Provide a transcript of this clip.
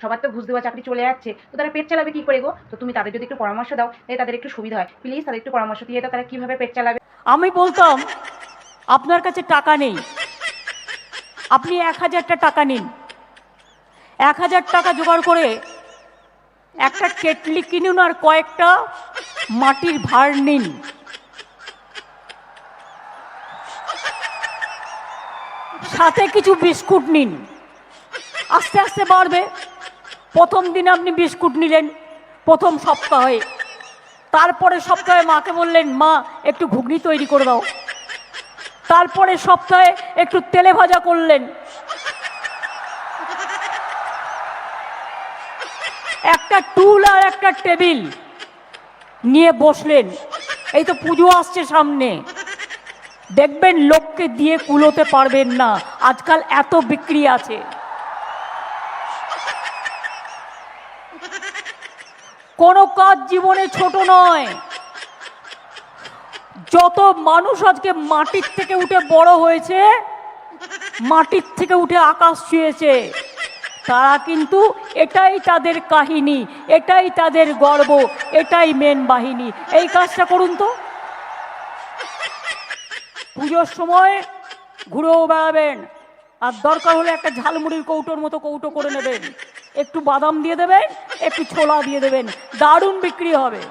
সবার তো ঘুষ দেওয়া চাকরি চলে যাচ্ছে, তো তারা পেট চালাবে কি করে গো? তো তুমি তাদের যদি একটু পরামর্শ দাও, তাহলে তাদের একটু সুবিধা হয়। প্লিজ তাদের একটু পরামর্শ দিয়ে দাও, তারা কীভাবে পেট চালাবে? আমি বলতাম, আপনার কাছে টাকা নেই। আপনি এক হাজারটা টাকা নিন। এক হাজার টাকা জোগাড় করে একটা কেটলি কিনুন আর কয়েকটা মাটির ভার নিন। সাথে কিছু বিস্কুট নিন। আস্তে আস্তে বাড়বে। প্রথম দিন আপনি বিস্কুট নিলেন, প্রথম সপ্তাহে। তারপরে সপ্তাহে মাকে বললেন, মা, একটু ঘুগনি তৈরি করে দাও। তারপরে সপ্তাহে একটু তেলে ভাজা করলেন। একটা টুল আর একটা টেবিল নিয়ে বসলেন। এই তো পুজো আসছে সামনে। দেখবেন, লোককে দিয়ে কুলোতে পারবেন না। আজকাল এত বিক্রি আছে। কোনো কাজ জীবনে ছোট নয়। যত মানুষ আজকে মাটির থেকে উঠে বড় হয়েছে, মাটির থেকে উঠে আকাশ ছুঁয়েছে, তারা কিন্তু এটাই তাদের কাহিনী, এটাই তাদের গর্ব, এটাই মেন বাহিনী। এই কাজটা করুন তো। পুজোর সময় ঘুরেও বেড়াবেন, আর দরকার হলে একটা ঝালমুড়ির কৌটোর মতো কৌটো করে নেবেন। একটু বাদাম দিয়ে দেবেন একটু ছোলা দিয়ে দেবেন দারুণ বিক্রি হবে।